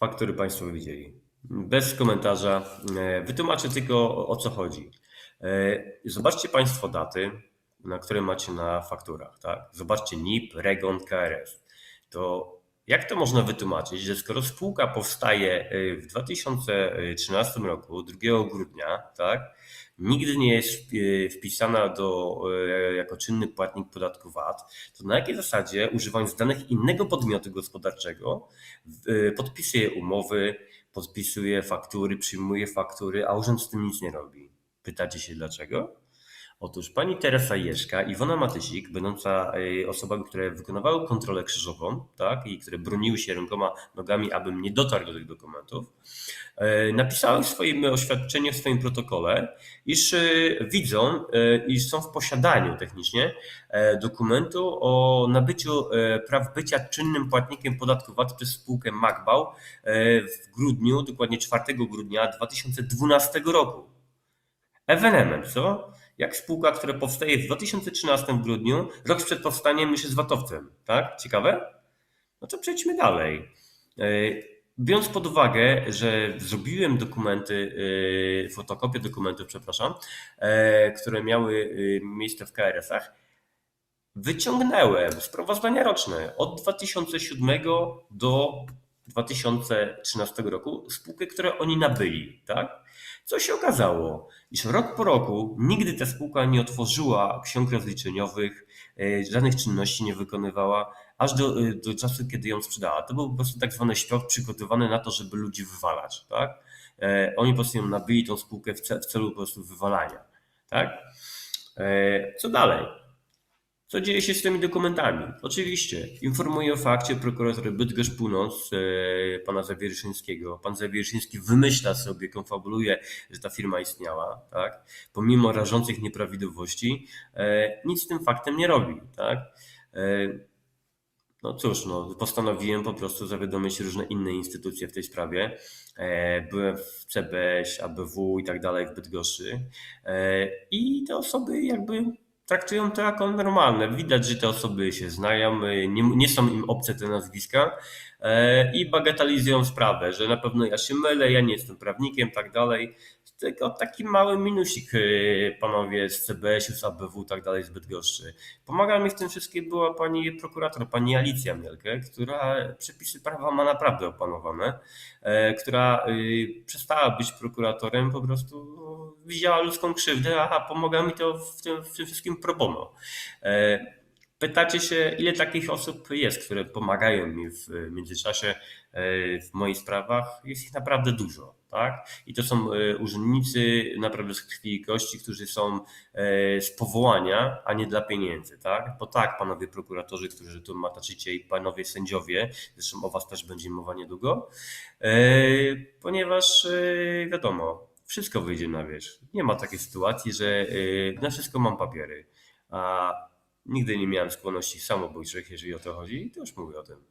Faktury Państwo widzieli. Bez komentarza. E, Wytłumaczę tylko o, co chodzi. E, Zobaczcie Państwo daty, na które macie na fakturach. Tak? Zobaczcie NIP, REGON, KRS. To jak to można wytłumaczyć, że skoro spółka powstaje e, w 2013 roku, 2 grudnia, tak, nigdy nie jest e, wpisana do, e, jako czynny płatnik podatku VAT, to na jakiej zasadzie, używając danych innego podmiotu gospodarczego, podpisuje umowy, podpisuje faktury, przyjmuje faktury, a urząd z tym nic nie robi? Pytacie się dlaczego? Otóż pani Teresa Jeszka, Iwona Matysik, będąca e, osobami, które wykonywały kontrolę krzyżową, tak, i które broniły się rękoma, nogami, abym nie dotarł do tych dokumentów, e, napisały w swoim oświadczeniu, w swoim protokole, iż e, widzą, iż są w posiadaniu technicznie dokumentu o nabyciu praw bycia czynnym płatnikiem podatku VAT przez spółkę Magbał w grudniu, dokładnie 4 grudnia 2012 roku. Ewenement, co? Jak spółka, która powstaje w 2013 w grudniu, rok przed powstaniem już jest VAT-owcem, tak? Ciekawe? No to przejdźmy dalej. E, Biorąc pod uwagę, że zrobiłem dokumenty, e, fotokopię dokumentów, przepraszam, e, które miały miejsce w KRS-ach, wyciągnąłem sprawozdania roczne od 2007 do 2013 roku, spółkę, które oni nabyli, tak? Co się okazało? Iż rok po roku nigdy ta spółka nie otworzyła ksiąg rozliczeniowych, e, żadnych czynności nie wykonywała, aż do, e, do czasu, kiedy ją sprzedała. To był po prostu tak zwany śpiew przygotowany na to, żeby ludzi wywalać, tak? E, Oni po prostu ją nabyli, tą spółkę w ce- w celu po prostu wywalania, tak? Co dalej? Co dzieje się z tymi dokumentami? Oczywiście informuję o fakcie prokurator Bydgoszcz Północ, e, pana Zawierzyńskiego. Pan Zawierzyński wymyśla sobie, konfabuluje, że ta firma istniała, tak? Pomimo rażących nieprawidłowości, e, nic z tym faktem nie robi, tak? E, No cóż, no, postanowiłem po prostu zawiadomić różne inne instytucje w tej sprawie. Byłem w CBŚ, ABW i tak dalej w Bydgoszczy. I te osoby jakby traktują to jako normalne. Widać, że te osoby się znają, e, nie, nie są im obce te nazwiska e, i bagatelizują sprawę, że na pewno ja się mylę, ja nie jestem prawnikiem, tak dalej. Tylko taki mały minusik, e, panowie z CBS-u, z ABW, tak dalej, z Bydgoszczy. Pomaga mi w tym wszystkim była pani prokurator, pani Alicja Mielke, która przepisy prawa ma naprawdę opanowane, e, która y, przestała być prokuratorem, po prostu widziała ludzką krzywdę, a pomaga mi to w tym, w tym wszystkim pro bono. E, Pytacie się, ile takich osób jest, które pomagają mi w międzyczasie e, w moich sprawach? Jest ich naprawdę dużo, tak? I to są e, urzędnicy naprawdę z krwi i kości, którzy są e, z powołania, a nie dla pieniędzy, tak? Bo tak, panowie prokuratorzy, którzy tu mataczycie i panowie sędziowie, zresztą o was też będzie mowa niedługo, e, ponieważ e, wiadomo, wszystko wyjdzie na wierzch. Nie ma takiej sytuacji, że e, na wszystko mam papiery, a nigdy nie miałem skłonności samobójczych, jeżeli o to chodzi, i to już mówię o tym.